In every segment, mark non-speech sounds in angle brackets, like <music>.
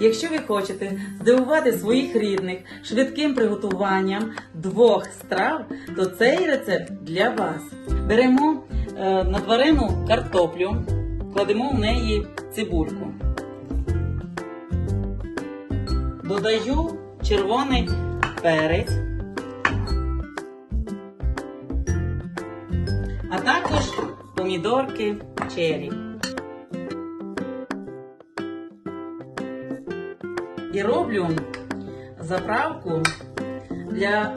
Якщо ви хочете здивувати своїх рідних швидким приготуванням двох страв, то цей рецепт для вас. Беремо е, надварену картоплю, кладемо в неї цибульку. Додаю червоний перець, а також помідорки черрі. І роблю заправку для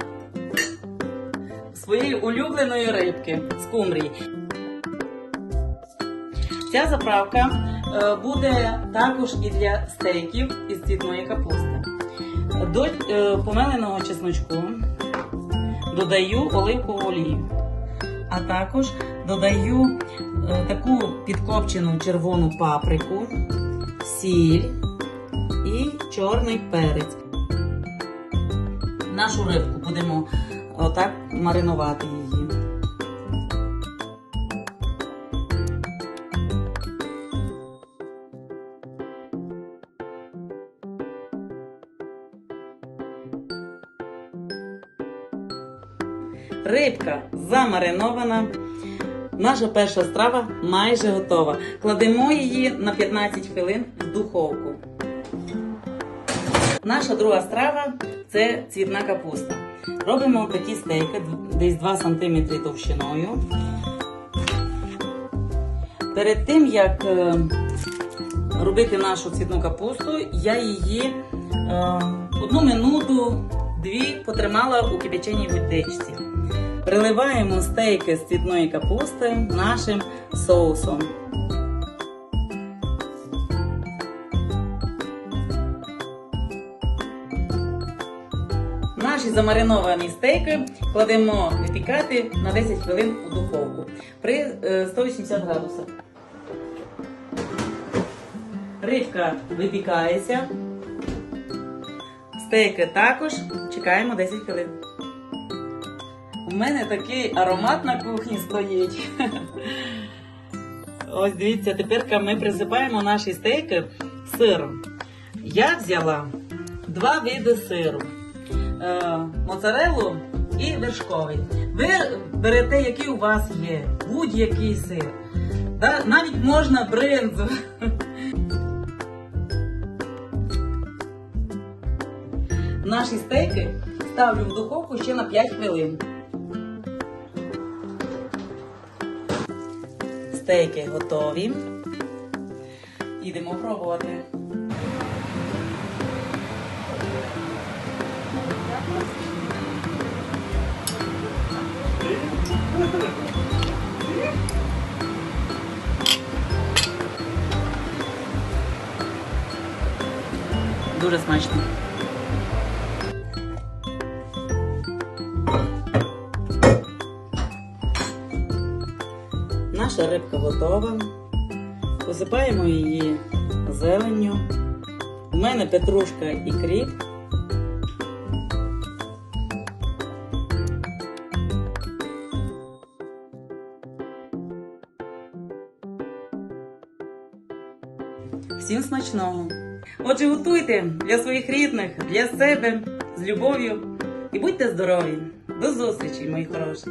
своєї улюбленої рибки скумбрії. Ця заправка е, буде також і для стейків із цвітної капусти. До е, помеленого чесночку додаю оливкову олію, а також додаю е, таку підкопчену червону паприку, сіль і чорний перець. Нашу рибку будемо отак маринувати її. Рибка замаринована. Наша перша страва майже готова. Кладемо її на 15 хвилин в духовку. Наша друга страва це цвітна капуста. Робимо такі стейки, десь 2 см товщиною. Перед тим, як е, робити нашу цвітну капусту, я її е, одну минуту, дві потримала у кипяченій водичці. Приливаємо стейки з цвітної капусти нашим соусом. Наші замариновані стейки кладемо випікати на 10 хвилин у духовку при е, 180 градусах. Рибка випікається. Стейки також чекаємо 10 хвилин. У мене такий аромат на кухні стоїть. <laughs> Ось дивіться, тепер ми присипаємо наші стейки сиром. Я взяла два види сиру: е, моцареллу і вершковий. Ви берете, який у вас є, будь-який сир. Навіть можна бринзу. Наші стейки ставлю в духовку ще на 5 хвилин. Стейки готові. Ідемо пробувати. Дуже смачно. Наша рибка готова. Посипаємо її зеленню. У мене петрушка і кріп. Всім смачного! Отже, готуйте для своїх рідних, для себе з любов'ю і будьте здорові! До зустрічі, мої хороші!